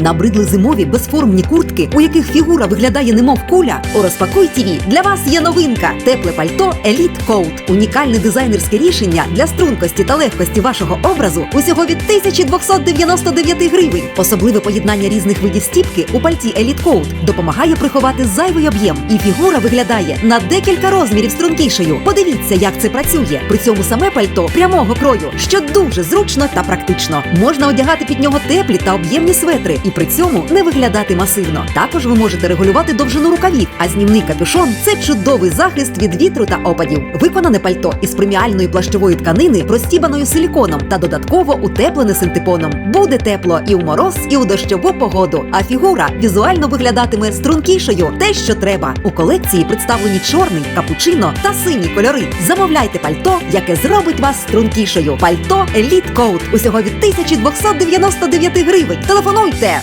Набридли зимові безформні куртки, у яких фігура виглядає немов куля. У розпакуй ТІВІ для вас є новинка: тепле пальто Elite Coat. Унікальне дизайнерське рішення для стрункості та легкості вашого образу усього від 1299 гривень. Особливе поєднання різних видів стіпки у пальті Elite Coat допомагає приховати зайвий об'єм, і фігура виглядає на декілька розмірів стрункішою. Подивіться, як це працює. При цьому саме пальто прямого крою, що дуже зручно та практично. Можна одягати під нього теплі та об'ємні светри і при цьому не виглядати масивно. Також ви можете регулювати довжину рукавів, а знімний капюшон це чудовий захист від вітру та опадів. Виконане пальто із преміальної плащової тканини, простібаною силіконом та додатково утеплене синтепоном. Буде тепло і у мороз, і у дощову погоду. А фігура візуально виглядатиме стрункішою. Те, що треба. У колекції представлені чорний, капучино та синій кольори. Замовляйте пальто, яке зробить вас стрункішою. Пальто Elite Coat усього від 1299 гривень. Телефонуйте